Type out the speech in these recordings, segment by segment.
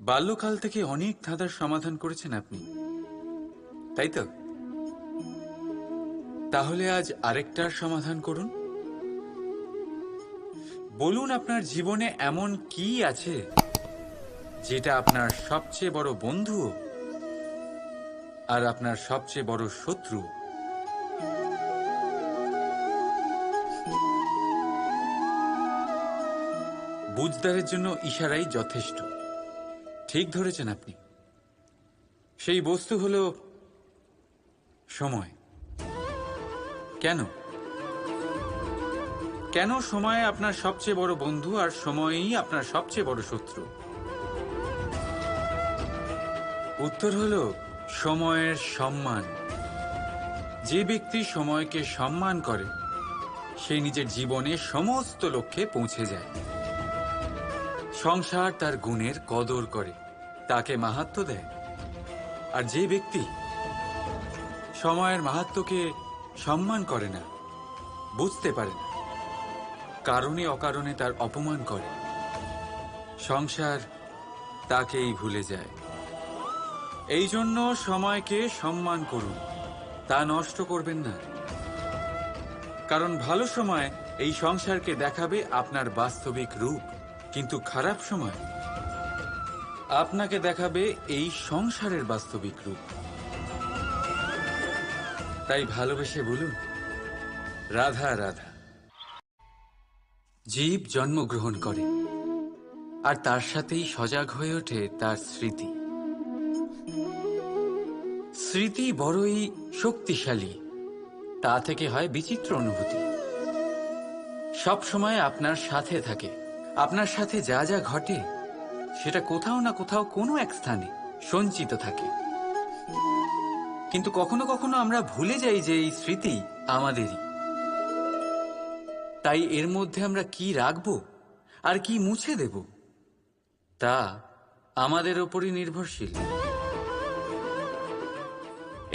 বাল্যকাল থেকে অনেক ধাঁধার সমাধান করেছেন আপনি। তাই তো? তাহলে আজ আরেকটার সমাধান করুন। বলুন আপনার জীবনে এমন কি আছে যেটা আপনার সবচেয়ে বড় বন্ধু আর আপনার সবচেয়ে বড় শত্রু? বুঝদারের জন্য ইশারাই যথেষ্ট। ঠিক ধরেছেন আপনি। সেই বস্তু হল সময়। কেন? কেন সময় আপনার সবচেয়ে বড় বন্ধু আর সময়ই আপনার সবচেয়ে বড় শত্রু? উত্তর হল সময়ের সম্মান। যে ব্যক্তি সময়কে সম্মান করে, সে নিজের জীবনে সমস্ত লক্ষ্যে পৌঁছে যায়। সংসার তার গুণের কদর করে, তাকে মাহাত্ম দেয়। আর যে ব্যক্তি সময়ের মাহাত্মকে সম্মান করে না, বুঝতে পারে না, কারণে অকারণে তার অপমান করে, সংসার তাকেই ভুলে যায়। এই জন্য সময়কে সম্মান করুন, তা নষ্ট করবেন না। কারণ ভালো সময় এই সংসারকে দেখাবে আপনার বাস্তবিক রূপ। কিন্তু খারাপ সময়। আপনাকে দেখাবে এই সংসারের বাস্তবিক রূপ। তাই ভালোবেসে বলুন, রাধা রাধা। জীব জন্মগ্রহণ করে, আর তার সাথেই সজাগ হয়ে ওঠে তার স্মৃতি। স্মৃতি বড়ই শক্তিশালী, তা থেকে হয় বিচিত্র অনুভূতি। সব সময় আপনার সাথে থাকে আপনার সাথে যা যা ঘটে, সেটা কোথাও না কোথাও কোনো এক স্থানে সঞ্চিত থাকে। কিন্তু কখনো কখনো আমরা ভুলে যাই যে এই স্মৃতি আমাদেরই। তাই এর মধ্যে আমরা কি রাখব আর কি মুছে দেব, তা আমাদের ওপরই নির্ভরশীল।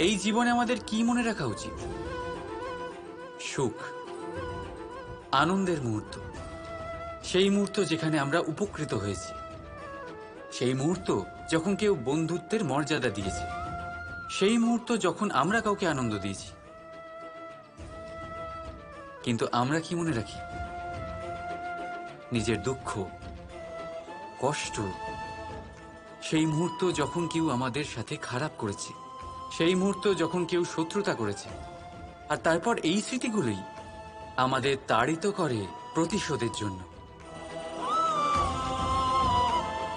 এই জীবনে আমাদের কি মনে রাখা উচিত? সুখ, আনন্দের মুহূর্ত। সেই মুহূর্ত যেখানে আমরা উপকৃত হয়েছি। সেই মুহূর্ত যখন কেউ বন্ধুত্বের মর্যাদা দিয়েছে। সেই মুহূর্ত যখন আমরা কাউকে আনন্দ দিয়েছি। কিন্তু আমরা কি মনে রাখি? নিজের দুঃখ, কষ্ট, সেই মুহূর্ত যখন কেউ আমাদের সাথে খারাপ করেছে, সেই মুহূর্ত যখন কেউ শত্রুতা করেছে, আর তারপর এই স্মৃতিগুলোই আমাদের তাড়িত করে প্রতিশোধের জন্য।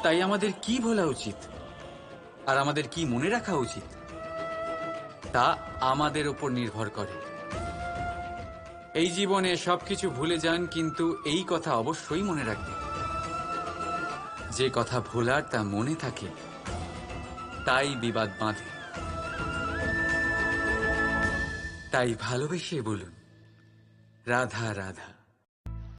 তাই আমাদের কি ভোলা উচিত? আর আমাদের কি মনে রাখা উচিত? তা আমাদের ওপর নির্ভর করে। এই জীবনে সবকিছু ভুলে যান, কিন্তু এই কথা অবশ্যই মনে রাখবেন। যে কথা ভোলার তা মনে থাকে, তাই বিবাদ বাঁধে। তাই ভালোবেসে বলুন, রাধা রাধা।